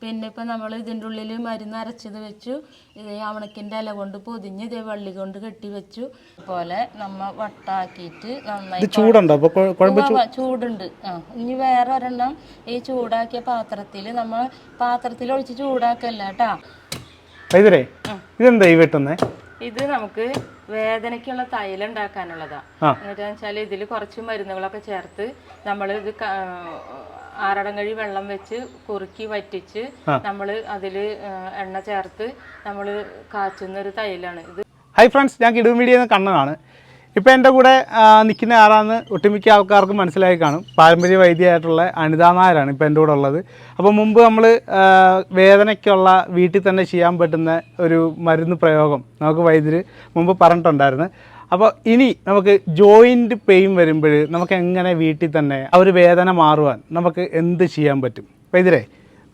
പിന്നെ ഇപ്പം നമ്മൾ ഇതിന്റെ ഉള്ളിൽ മരുന്ന് അരച്ചത് വെച്ചു. ഇത് അവണക്കിന്റെ ഇല കൊണ്ട് പൊതിഞ്ഞ് ഇതേ വള്ളി കൊണ്ട് കെട്ടി വെച്ചു. പോലെ നമ്മ വട്ടാക്കിയിട്ട് നന്നായി ചൂടുണ്ടോ? ചൂടുണ്ട്. ആ ഇനി വേറെ ഒരെണ്ണം ഈ ചൂടാക്കിയ പാത്രത്തിൽ നമ്മൾ പാത്രത്തിൽ ഒഴിച്ച് ചൂടാക്കല്ല കേട്ടാ. വൈദ്യരേ ഇതെന്താ ഈ വെട്ടുന്നേ? ഇത് നമുക്ക് വേദനയ്ക്കുള്ള തൈലം ഉണ്ടാക്കാനുള്ളതാ. എന്നുവെച്ചാൽ ഇതിൽ കുറച്ച് മരുന്നുകളൊക്കെ ചേർത്ത് നമ്മൾ ഇത് ക- ആറടം കഴി വെള്ളം വെച്ച് കുറുക്കി വറ്റിച്ച് നമ്മൾ അതിൽ എണ്ണ ചേർത്ത് നമ്മൾ കാച്ചുന്ന ഒരു തൈലാണ്. ഇത് ഹൈ ഫ്രണ്ട്സ് ഞാൻ കിടു മീഡിയ കണ്ണനാണ്. ഇപ്പോൾ എന്റെ കൂടെ നിൽക്കുന്ന ആരാന്ന് ഒട്ടുമിക്ക ആൾക്കാർക്ക് മനസ്സിലായി കാണും. പാരമ്പര്യ വൈദ്യമായിട്ടുള്ള അനിതാ നായരാണ് ഇപ്പോൾ എന്റെ കൂടെ ഉള്ളത്. അപ്പോൾ മുമ്പ് നമ്മൾ വേദനയ്ക്കുള്ള വീട്ടിൽ തന്നെ ചെയ്യാൻ പറ്റുന്ന ഒരു മരുന്ന് പ്രയോഗം നമുക്ക് വൈദ്യർ മുമ്പ് പറഞ്ഞിട്ടുണ്ടായിരുന്നു. അപ്പോൾ ഇനി നമുക്ക് ജോയിന്റ് പെയിൻ വരുമ്പോൾ നമുക്ക് എങ്ങനെ വീട്ടിൽ തന്നെ ആ ഒരു വേദന മാറുവാൻ നമുക്ക് എന്ത് ചെയ്യാൻ പറ്റും? അപ്പോൾ വൈദ്യരെ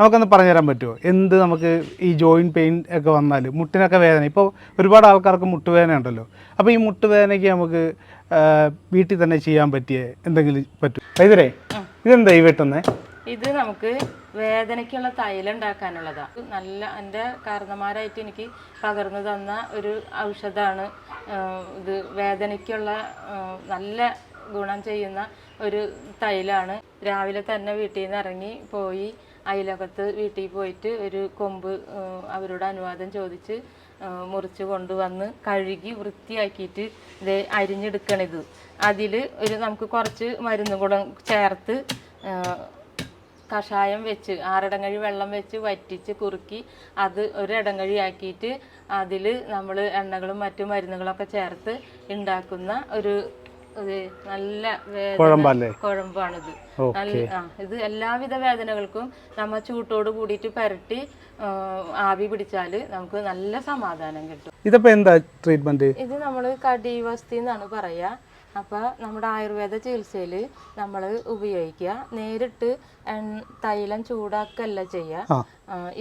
നമുക്കൊന്ന് പറഞ്ഞുതരാൻ പറ്റുമോ എന്ത് നമുക്ക് ഈ ജോയിന്റ് പെയിൻ ഒക്കെ വന്നാൽ മുട്ടിനൊക്കെ വേദന. ഇപ്പോൾ ഒരുപാട് ആൾക്കാർക്ക് മുട്ടുവേദന ഉണ്ടല്ലോ. അപ്പോൾ ഈ മുട്ടുവേദനയ്ക്ക് നമുക്ക് വീട്ടിൽ തന്നെ ചെയ്യാൻ പറ്റിയ എന്തെങ്കിലും പറ്റും വൈദ്യരെ ഇതെന്താ ഈ വെട്ടുന്നേ? ഇത് നമുക്ക് വേദനയ്ക്കുള്ള തൈലം ഉണ്ടാക്കാനുള്ളതാണ് നല്ല എന്റെ കാരണന്മാരായിട്ട് എനിക്ക് പകർന്നു തന്ന ഒരു ഔഷധമാണ് ഇത് വേദനയ്ക്കുള്ള നല്ല ഗുണം ചെയ്യുന്ന ഒരു തൈലാണ്. രാവിലെ തന്നെ വീട്ടിൽ നിന്ന് ഇറങ്ങി പോയി അയലകത്ത് വീട്ടിൽ പോയിട്ട് ഒരു കൊമ്പ് അവരോട് അനുവാദം ചോദിച്ച് മുറിച്ച് കൊണ്ടുവന്ന് കഴുകി വൃത്തിയാക്കിയിട്ട് ഇത് അരിഞ്ഞെടുക്കണിത്. അതിൽ ഒരു നമുക്ക് കുറച്ച് മരുന്ന് കൂടെ ചേർത്ത് കഷായം വെച്ച് ആറിടങ്ങഴി വെള്ളം വെച്ച് വറ്റിച്ച് കുറുക്കി അത് ഒരു ഇടങ്ങഴി ആക്കിയിട്ട് അതിൽ നമ്മൾ എണ്ണകളും മറ്റു മരുന്നുകളൊക്കെ ചേർത്ത് ഉണ്ടാക്കുന്ന ഒരു നല്ല കുഴമ്പാണിത്. നല്ല ആ ഇത് എല്ലാവിധ വേദനകൾക്കും നമ്മ ചൂട്ടോട് കൂടിയിട്ട് പുരട്ടി ആവി പിടിച്ചാൽ നമുക്ക് നല്ല സമാധാനം കിട്ടും. ഇതിപ്പോ എന്താ ട്രീറ്റ്മെന്റ് ഇത് നമ്മൾ കടിവസ്തി എന്നാണ് പറയുക അപ്പോൾ നമ്മുടെ ആയുർവേദ ചികിത്സയിൽ നമ്മൾ ഉപയോഗിക്കുക. നേരിട്ട് തൈലം ചൂടാക്കല്ല ചെയ്യുക.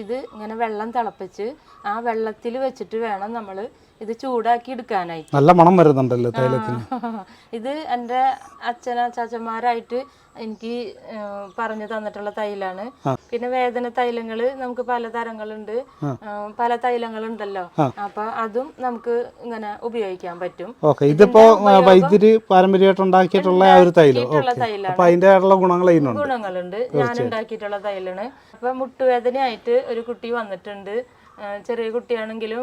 ഇത് ഇങ്ങനെ വെള്ളം തിളപ്പിച്ച് ആ വെള്ളത്തിൽ വെച്ചിട്ട് വേണം നമ്മൾ ഇത് ചൂടാക്കി എടുക്കാനായിട്ട് നല്ല മണം വരുന്നുണ്ടല്ലോ തൈലത്തിന് ഇത് എന്റെ അച്ഛന ചാച്ചന്മാരായിട്ട് എനിക്ക് പറഞ്ഞു തന്നിട്ടുള്ള തൈലാണ്. പിന്നെ വേദന തൈലങ്ങൾ നമുക്ക് പല തരങ്ങളുണ്ട്. പല തൈലങ്ങളുണ്ടല്ലോ. അപ്പൊ അതും നമുക്ക് ഇങ്ങനെ ഉപയോഗിക്കാൻ പറ്റും. ഓക്കെ വൈദ്യുതി പാരമ്പര്യമായിട്ട് ഉണ്ടാക്കിയിട്ടുള്ള ഒരു തൈലം. തൈലാണ്. ഗുണങ്ങളുണ്ട്. ഞാൻ ഉണ്ടാക്കിയിട്ടുള്ള തൈലാണ്. അപ്പൊ മുട്ടുവേദനയായിട്ട് ഒരു കുട്ടി വന്നിട്ടുണ്ട്. ചെറിയ കുട്ടിയാണെങ്കിലും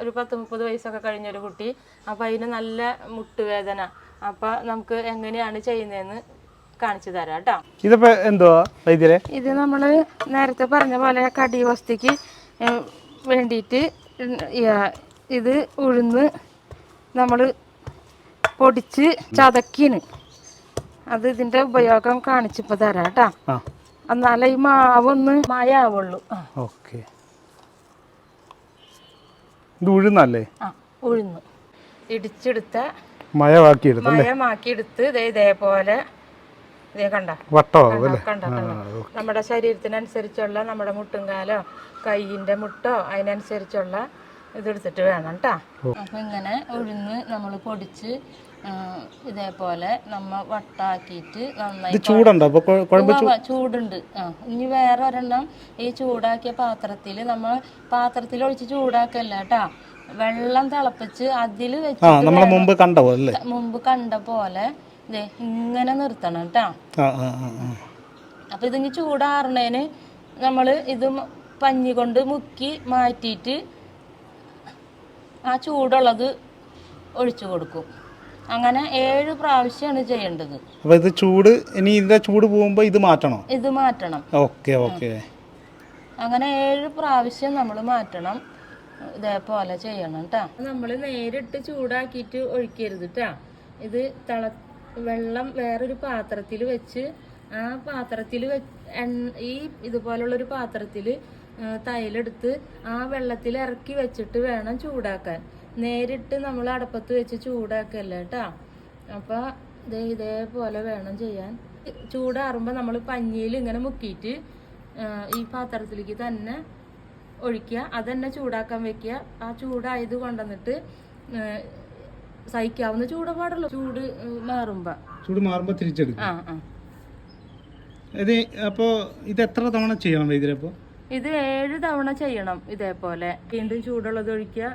ഒരു പത്ത് മുപ്പത് വയസ്സൊക്കെ കഴിഞ്ഞ ഒരു കുട്ടി. അപ്പോൾ അതിന് നല്ല മുട്ടുവേദന. അപ്പോൾ നമുക്ക് എങ്ങനെയാണ് ചെയ്യുന്നതെന്ന് കാണിച്ചു തരാം കേട്ടോ. ഇതിപ്പോൾ എന്തുവാ വൈദ്യരെ? ഇത് നമ്മൾ നേരത്തെ പറഞ്ഞ പോലെ കടിവസ്തിക്ക് ഏഹ്, വേണ്ടിയിട്ട് ഇത് ഉഴുന്ന് നമ്മൾ പൊടിച്ച് ചതക്കിന്. അത് ഇതിന്റെ ഉപയോഗം കാണിച്ചിപ്പോ തരാം കേട്ടോ. ആ. എന്നാലേ ഈ മാവൊന്ന് മയാവുള്ളൂ. ആ. ഓക്കെ. ഇത് ഉഴുന്നല്ലേ? ആ ഉഴുന്ന്. ഇടിച്ചെടുത്ത മയമാക്കിയെടുത്ത് മയമാക്കിയെടുത്ത് ദേ ഇതേപോലെ ഇതേ കണ്ട. വട്ടമാവും അല്ലേ? കണ്ടോ നമ്മുടെ ശരീരത്തിനനുസരിച്ചുള്ള നമ്മുടെ മുട്ടുംകാലോ കൈയിന്റെ മുട്ടോ അതിനനുസരിച്ചുള്ള ഇതെടുത്തിട്ട് വേണം കേട്ടോ അപ്പൊ ഇങ്ങനെ ഉഴുന്ന് നമ്മൾ പൊടിച്ച് ഇതേപോലെ നമ്മ വട്ടാക്കിയിട്ട് നന്നായി ചൂടുണ്ടോ? ചൂടുണ്ട്. ആ ഇനി വേറെ ഒരെണ്ണം ഈ ചൂടാക്കിയ പാത്രത്തിൽ നമ്മൾ പാത്രത്തിൽ ഒഴിച്ച് ചൂടാക്കല്ല കേട്ടാ വെള്ളം തിളപ്പിച്ച് അതിൽ വെച്ച് മുമ്പ് കണ്ട പോലെ മുമ്പ് കണ്ട പോലെ ഇങ്ങനെ നിർത്തണം കേട്ടാ അപ്പൊ ഇതിങ്ങി ചൂടാറണേന് നമ്മൾ ഇത് പഞ്ഞി കൊണ്ട് മുക്കി മാറ്റിയിട്ട് ആ ചൂടുള്ളത് ഒഴിച്ചു കൊടുക്കും. അങ്ങനെ ഏഴ് പ്രാവശ്യമാണ് ചെയ്യേണ്ടത്. അപ്പൊ ഇത് ചൂട് ഇനി ഇതിന്റെ ചൂട് പോകുമ്പോ ഇത് മാറ്റണം? ഇത് മാറ്റണം. Okay okay. അങ്ങനെ ഏഴ് പ്രാവശ്യം നമ്മൾ മാറ്റണം. ഇതേപോലെ ചെയ്യണം കേട്ടാ നമ്മൾ നേരിട്ട് ചൂടാക്കിയിട്ട് ഒഴിക്കരുത് കേട്ടാ ഇത് തള വെള്ളം വേറൊരു പാത്രത്തിൽ വെച്ച് ആ പാത്രത്തിൽ ഈ ഇതുപോലുള്ളൊരു പാത്രത്തിൽ തൈലെടുത്ത് ആ വെള്ളത്തിൽ ഇറക്കി വെച്ചിട്ട് വേണം ചൂടാക്കാൻ. നേരിട്ട് നമ്മൾ അടപ്പത്ത് വെച്ച് ചൂടാക്കല്ല കേട്ടാ അപ്പോൾ ദേ ഇതേപോലെ വേണം ചെയ്യാൻ. ചൂടാറുമ്പോൾ നമ്മൾ പഞ്ഞിയിൽ ഇങ്ങനെ മുക്കിയിട്ട് ഈ പാത്രത്തിലേക്ക് തന്നെ ഒഴിക്കുക. അത് തന്നെ ചൂടാക്കാൻ വെക്കുക. ആ ചൂടായത് കൊണ്ടുവന്നിട്ട് സഹിക്കാവുന്ന ചൂട് പാടുള്ളൂ ചൂട് മാറുമ്പോൾ ചൂട് മാറുമ്പോൾ തിരിച്ചെടുക്കും. ആ ആ. ഇത് അപ്പോൾ ഇത് എത്ര തവണ ചെയ്യണം അപ്പോൾ ഇത് ഏഴ് തവണ ചെയ്യണം ഇതേപോലെ. വീണ്ടും ചൂടുള്ളത് ഒഴിക്കുക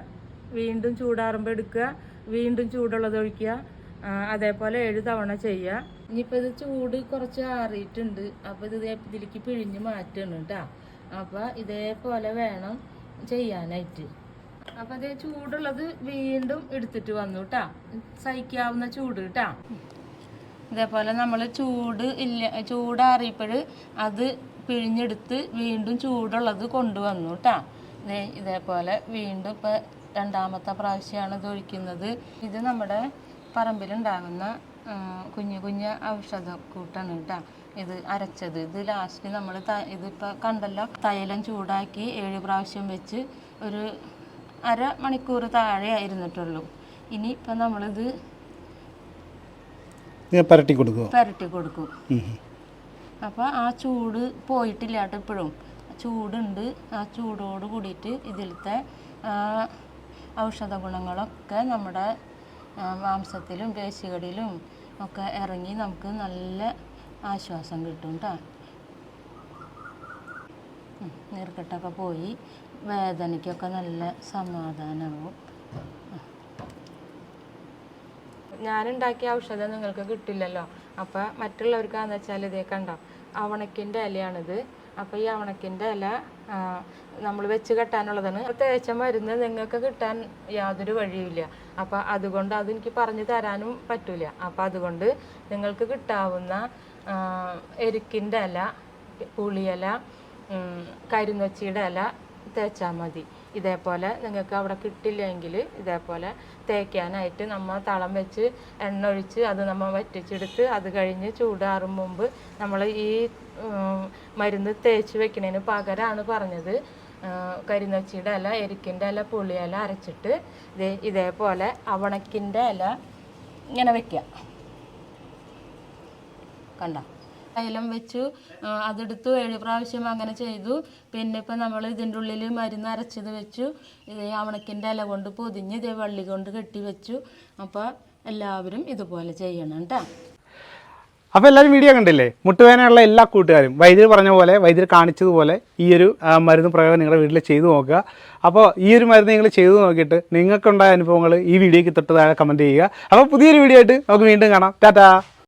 വീണ്ടും ചൂടാറുമ്പോൾ എടുക്കുക വീണ്ടും ചൂടുള്ളത് ഒഴിക്കുക അതേപോലെ ഏഴ് തവണ ചെയ്യുക. ഇനിയിപ്പോൾ ഇത് ചൂട് കുറച്ച് ആറിയിട്ടുണ്ട്. അപ്പോൾ ഇത് ഇതിലേക്ക് പിഴിഞ്ഞ് മാറ്റണം കേട്ടോ. അപ്പോൾ ഇതേപോലെ വേണം ചെയ്യാനായിട്ട്. അപ്പോൾ അതേ ചൂടുള്ളത് വീണ്ടും എടുത്തിട്ട് വന്നു കേട്ടാ. സഹിക്കാവുന്ന ചൂട് കേട്ടാ. ഇതേപോലെ നമ്മൾ ചൂട് ഇല്ല ചൂടാറിയപ്പോൾ അത് പിഴിഞ്ഞെടുത്ത് വീണ്ടും ചൂടുള്ളത് കൊണ്ടുവന്നു കേട്ടോ ഇതേ ഇതേപോലെ വീണ്ടും ഇപ്പം രണ്ടാമത്തെ പ്രാവശ്യമാണ് ഇത് ഒഴിക്കുന്നത്. ഇത് നമ്മുടെ പറമ്പിലുണ്ടാകുന്ന കുഞ്ഞു കുഞ്ഞു ഔഷധ ഔഷധക്കൂട്ടാണ് കേട്ടോ ഇത് അരച്ചത്. ഇത് ലാസ്റ്റ് നമ്മൾ ത ഇതിപ്പോൾ കണ്ടല്ലോ തൈലം ചൂടാക്കി ഏഴ് പ്രാവശ്യം വെച്ച് ഒരു അര മണിക്കൂർ താഴെ ആയിരുന്നിട്ടുള്ളൂ. ഇനി ഇപ്പം നമ്മളിത് പരട്ടി കൊടുക്കും പരട്ടി കൊടുക്കും. അപ്പോൾ ആ ചൂട് പോയിട്ടില്ല കേട്ടോ ഇപ്പോഴും ചൂടുണ്ട്. ആ ചൂടോട് കൂടിയിട്ട് ഇതിലത്തെ ഔഷധ ഗുണങ്ങളൊക്കെ നമ്മുടെ മാംസത്തിലും പേശികളിലും ഒക്കെ ഇറങ്ങി നമുക്ക് നല്ല ആശ്വാസം കിട്ടും കേട്ടോ നീർക്കെട്ടൊക്കെ പോയി വേദനയ്ക്കൊക്കെ നല്ല സമാധാനമാവും ഞാനുണ്ടാക്കിയ ഔഷധം നിങ്ങൾക്ക് കിട്ടില്ലല്ലോ. അപ്പോൾ മറ്റുള്ളവർക്കാന്ന് വെച്ചാൽ ഇതേ കണ്ടോ അവണക്കിന്റെ ഇലയാണിത് അപ്പോൾ ഈ അവണക്കിന്റെ ഇല നമ്മൾ വെച്ച് കെട്ടാനുള്ളതാണ്. തേച്ച മരുന്ന് നിങ്ങൾക്ക് കിട്ടാൻ യാതൊരു വഴിയുമില്ല. അപ്പോൾ അതുകൊണ്ട് അത് എനിക്ക് പറഞ്ഞു തരാനും പറ്റില്ല അപ്പോൾ അതുകൊണ്ട് നിങ്ങൾക്ക് കിട്ടാവുന്ന എരുക്കിന്റെ ഇല പുളിയില ഉം, കരിനൊച്ചിയുടെ ഇല തേച്ചാൽ മതി. ഇതേപോലെ നിങ്ങൾക്ക് അവിടെ കിട്ടില്ലെങ്കിൽ ഇതേപോലെ തേക്കാനായിട്ട് നമ്മൾ തളം വെച്ച് എണ്ണ ഒഴിച്ച് അത് നമ്മൾ വറ്റിച്ചെടുത്ത് അത് കഴിഞ്ഞ് ചൂടാറും മുമ്പ് നമ്മൾ ഈ മരുന്ന് തേച്ച് വെക്കുന്നതിന് പകരമാണ് പറഞ്ഞത്. കരിനച്ചിയുടെ ഇല എരിക്കിന്റെ ഇല പുളിയില അരച്ചിട്ട് ഇതേ ഇതേപോലെ അവണക്കിന്റെ ഇല ഇങ്ങനെ വെക്കുക കണ്ട? തൈലം വെച്ചു. അതെടുത്ത്. ഏഴ് പ്രാവശ്യം അങ്ങനെ ചെയ്തു. പിന്നെ ഇപ്പം നമ്മൾ ഇതിന്റെ ഉള്ളിൽ മരുന്ന് അരച്ചത് വെച്ചു. ഇത് അവണക്കിന്റെ ഇല കൊണ്ട് പൊതിഞ്ഞ് ഇതേ വള്ളി കൊണ്ട് കെട്ടി വെച്ചു. അപ്പോൾ എല്ലാവരും ഇതുപോലെ ചെയ്യണം കേട്ടോ. അപ്പോൾ എല്ലാവരും വീഡിയോ കണ്ടില്ലേ? മുട്ടുവേദനയുള്ള എല്ലാ കൂട്ടുകാരും. വൈദ്യർ പറഞ്ഞ പോലെ വൈദ്യർ കാണിച്ചതുപോലെ ഈ ഒരു മരുന്ന് പ്രയോഗം നിങ്ങളുടെ വീട്ടിൽ ചെയ്തു നോക്കുക. അപ്പോൾ ഈ ഒരു മരുന്ന് നിങ്ങൾ ചെയ്തു നോക്കിയിട്ട് നിങ്ങൾക്കുണ്ടായ അനുഭവങ്ങൾ ഈ വീഡിയോയ്ക്ക് തൊട്ട് താഴെ കമന്റ് ചെയ്യുക. അപ്പോൾ പുതിയൊരു വീഡിയോ ആയിട്ട് നമുക്ക് വീണ്ടും കാണാം. ടാറ്റാ!